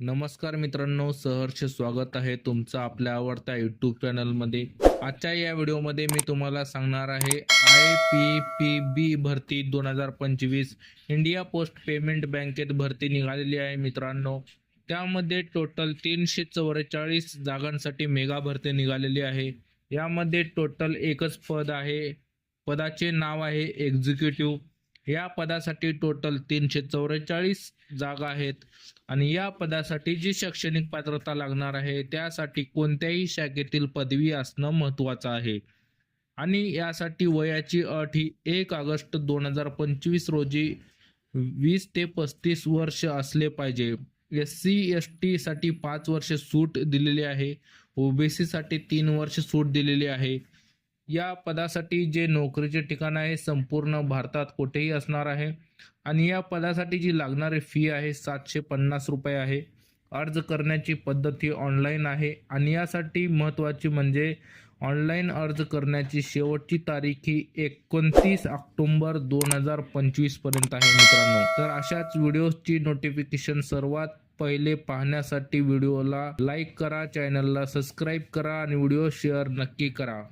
नमस्कार मित्रांनो सहर्ष स्वागत आहे तुमचं आपल्या आवडत्या यूट्यूब चॅनलमध्ये आजच्या या व्हिडिओमध्ये मी तुम्हाला सांगणार आहे आय पी पी बी भरती दोन हजार पंचवीस इंडिया पोस्ट पेमेंट बँकेत भरती निघालेली आहे मित्रांनो. त्यामध्ये टोटल तीनशे चौवेचाळीस जागांसाठी मेगा भरती निघालेली आहे. यामध्ये टोटल एकच पद आहे. पदाचे नाव आहे एक्झिक्युटिव्ह या पदासाठी टोटल तीनशे चौवेचाळीस जागा आहेत. आणि या पदासाठी जी शैक्षणिक पात्रता लागणार आहे त्यासाठी कोणत्याही शाखेतील पदवी असणं महत्त्वाचं आहे. आणि यासाठी वयाची अट ही एक ऑगस्ट दोन हजार पंचवीस रोजी वीस ते पस्तीस वर्ष असले पाहिजे. एस सी एस टीसाठी पाच वर्ष सूट दिलेली आहे. ओबीसीसाठी तीन वर्ष सूट दिलेली आहे. या पदासाठी जे नोकरीचे ठिकाण आहे संपूर्ण भारतात कुठेही असणार आहे. आणि या पदासाठी जी लागणारी फी आहे सातशे पन्नास रुपये आहे. अर्ज करण्याची पद्धत ही ऑनलाईन आहे. आणि यासाठी महत्त्वाची म्हणजे ऑनलाईन अर्ज करण्याची शेवटची तारीख ही एकोणतीस ऑक्टोंबर दोन हजार पंचवीसपर्यंत आहे मित्रांनो. तर अशाच व्हिडिओजची नोटिफिकेशन सर्वात पहिले पाहण्यासाठी व्हिडिओला लाईक करा चॅनलला सबस्क्राईब करा आणि व्हिडिओ शेअर नक्की करा.